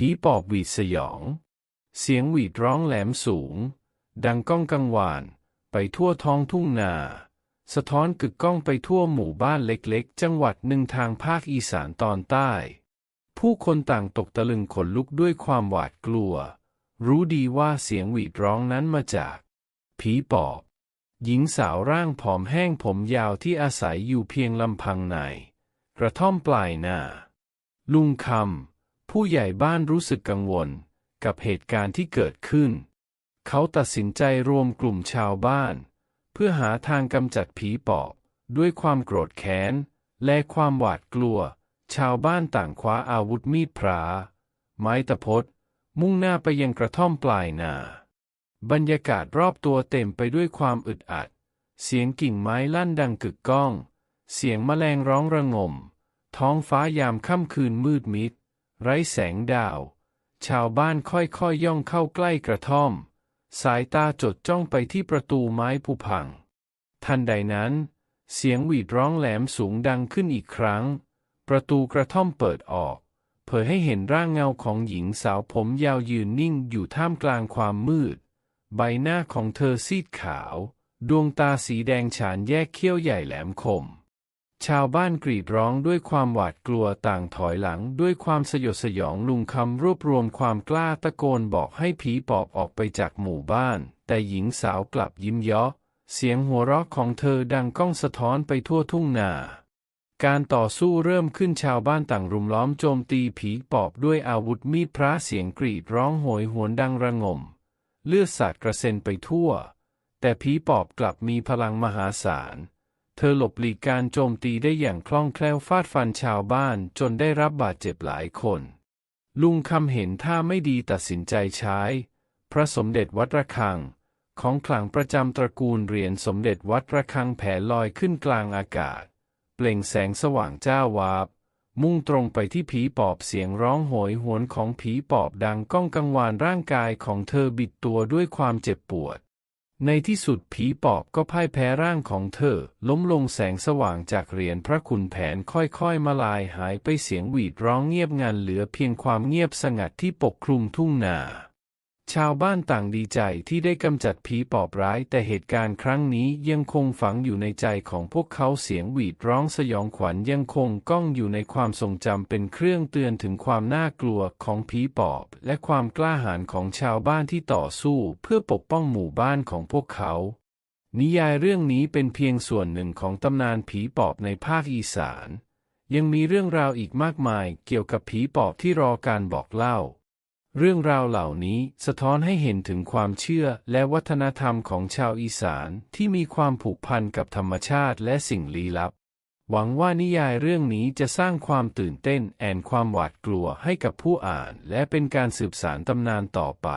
ผีปอบหวีดสยอง เสียงหวีดร้องแหลมสูง ดังก้องกังวาน ไปทั่วท้องทุ่งนา สะท้อนกึกก้องไปทั่วหมู่บ้านเล็กๆ จังหวัดหนึ่งทางภาคอีสานตอนใต้ ผู้คนต่างตกตะลึงขนลุกด้วยความหวาดกลัว รู้ดีว่าเสียงหวีดร้องนั้นมาจาก ผีปอบ หญิงสาวร่างผอมแห้งผมยาวที่อาศัยอยู่เพียงลำพังใน กระท่อมปลายนาลุงคำ ผู้ใหญ่บ้านรู้สึกกังวลกับเหตุการณ์ที่เกิดขึ้น เขาตัดสินใจรวมกลุ่มชาวบ้าน เพื่อหาทางกำจัดผีปอบ ด้วยความโกรธแค้น และความหวาดกลัว ชาวบ้านต่างคว้าอาวุธมีดพระไม้ตะพดมุ่งหน้าไปยังกระท่อมปลายนา บรรยากาศรอบตัวเต็มไปด้วยความอึดอัด เสียงกิ่งไม้ลั่นดังกึกก้อง เสียงแมลงร้องระงม ท้องฟ้ายามค่ำคืนมืดมิด ไร้แสงดาว ชาวบ้านค่อยๆยย่องเข้าใกล้กระท่อม สายตาจดจ้องไปที่ประตูไม้ผุพัง ทันใดนั้น เสียงหวีดร้องแหลมสูงดังขึ้นอีกครั้ง ประตูกระท่อมเปิดออก เผยให้เห็นร่างเงาของหญิงสาวผมยาวยืนนิ่งอยู่ท่ามกลางความมืด ใบหน้าของเธอซีดขาว ดวงตาสีแดงฉานแยกเขี้ยวใหญ่แหลมคม ชาวบ้านกรีดร้องด้วยความหวาดกลัวต่างถอยหลังด้วยความสยดสยองลุงคำรวบรวมความกล้าตะโกนบอกให้ผีปอบออกไปจากหมู่บ้าน แต่หญิงสาวกลับยิ้มเยาะเสียงหัวเราะของเธอดังก้องสะท้อนไปทั่วทุ่งนา การต่อสู้เริ่มขึ้นชาวบ้านต่างรุมล้อมโจมตีผีปอบด้วยอาวุธมีดพระเสียงกรีดร้องโหยหวนดังระงม เลือดสาดกระเซ็นไปทั่ว แต่ผีปอบกลับมีพลังมหาศาล เธอหลบหลีกการโจมตีได้อย่างคล่องแคล่วฟาดฟันชาวบ้านจนได้รับบาดเจ็บหลายคน ลุงคำเห็นท่าไม่ดีตัดสินใจใช้ พระสมเด็จวัดระฆัง ของขลังประจำตระกูลเหรียญสมเด็จวัดระฆังแผ่ลอยขึ้นกลางอากาศ เปล่งแสงสว่างจ้าวาบ มุ่งตรงไปที่ผีปอบเสียงร้องโหยหวนของผีปอบดังก้องกังวานร่างกายของเธอบิดตัวด้วยความเจ็บปวด ในที่สุดผีปอบก็พ่ายแพ้ร่างของเธอ ล้มลงแสงสว่างจากเหรียญพระคุณแผนค่อยๆมาลายหายไปเสียงหวีดร้องเงียบงันเหลือเพียงความเงียบสงัดที่ปกคลุมทุ่งนา ชาวบ้านต่างดีใจที่ได้กำจัดผีปอบร้าย แต่เหตุการณ์ครั้งนี้ยังคงฝังอยู่ในใจของพวกเขาเสียงหวีดร้องสยองขวัญยังคงก้องอยู่ในความทรงจำเป็นเครื่องเตือนถึงความน่ากลัวของผีปอบ และความกล้าหาญของชาวบ้านที่ต่อสู้เพื่อปกป้องหมู่บ้านของพวกเขา นิยายเรื่องนี้เป็นเพียงส่วนหนึ่งของตำนานผีปอบในภาคอีสาน ยังมีเรื่องราวอีกมากมายเกี่ยวกับผีปอบที่รอการบอกเล่า เรื่องราวเหล่านี้สะท้อนให้เห็นถึงความเชื่อและวัฒนธรรมของชาวอีสานที่มีความผูกพันกับธรรมชาติและสิ่งลี้ลับ หวังว่านิยายเรื่องนี้จะสร้างความตื่นเต้นแอนความหวาดกลัวให้กับผู้อ่าน และเป็นการสืบสานตำนานต่อไป